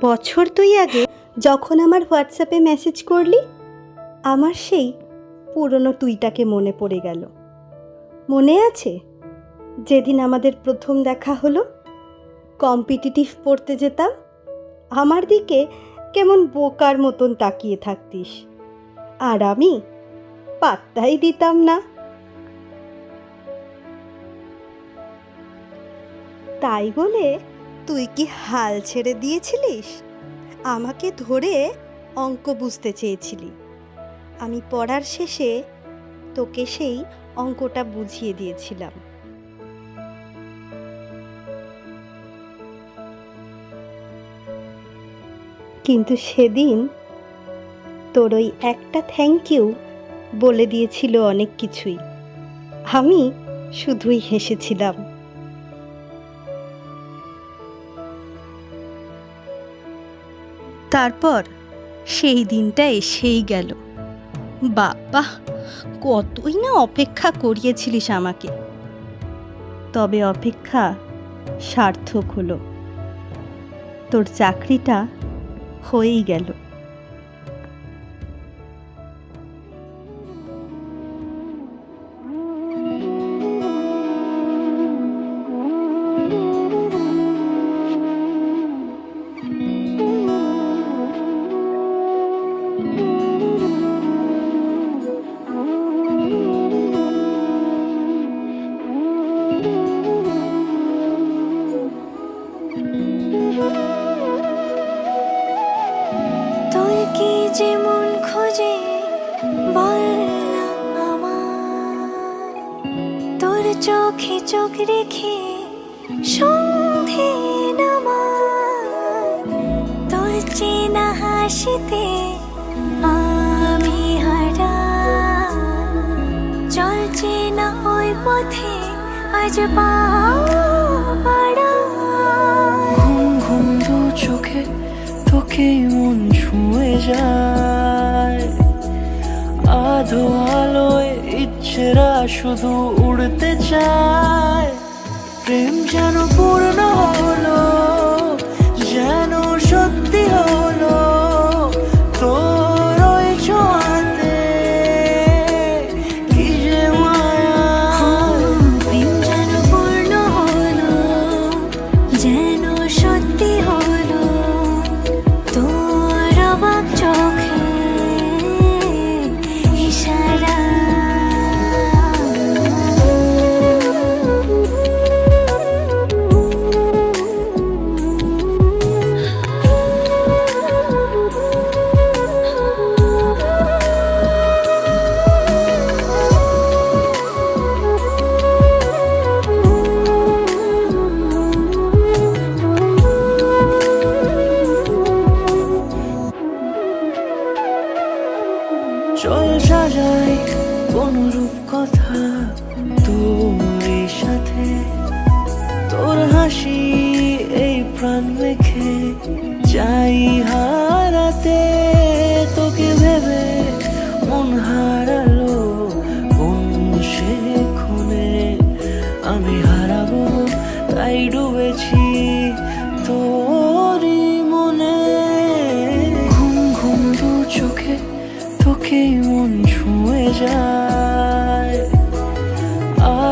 বছর দুই আগে যখন আমার হোয়াটসঅ্যাপে মেসেজ করলি, আমার সেই পুরনো তুইটাকে মনে পড়ে গেল। মনে আছে? যেদিন আমাদের প্রথম দেখা হলো, কম্পিটিটিভ পড়তে যেতাম, আমার দিকে কেমন বোকার মতন তাকিয়ে থাকতিস। আর আমি পাত্তাই দিতাম না। তাই বলে তুই কি হাল ছেড়ে দিয়েছিলিস? আমাকে ধরে অঙ্ক বুঝতে চেয়েছিলি। আমি পড়ার শেষে তোকে সেই অঙ্কটা বুঝিয়ে দিয়েছিলাম। কিন্তু সেদিন তোর ওই একটা থ্যাংক ইউ বলে দিয়েছিল অনেক কিছুই। আমি শুধুই হেসেছিলাম। তারপর সেই দিনটা এসেই গেল। বাবা কতই না অপেক্ষা করিয়েছিলিস আমাকে। তবে অপেক্ষা সার্থক হলো। তোর চাকরিটা হয়েই গেল। চোখে চোখ রেখে সন্ধে নামার তোর চেনা হাসিতে আমি হারা চল চেনা ওই পথে আজ পাড়া ঘুম ঘুম দু চোখে, তোকে মন ছুঁয়ে যায়। আধো আলোয় ইচ্ছেরা শুধু উড়তে চায়। প্রেম যেন পূর্ণ হলো। তোর সাথে তোর হাসি এই প্রাণ রেখে চাই হারাতে তোকে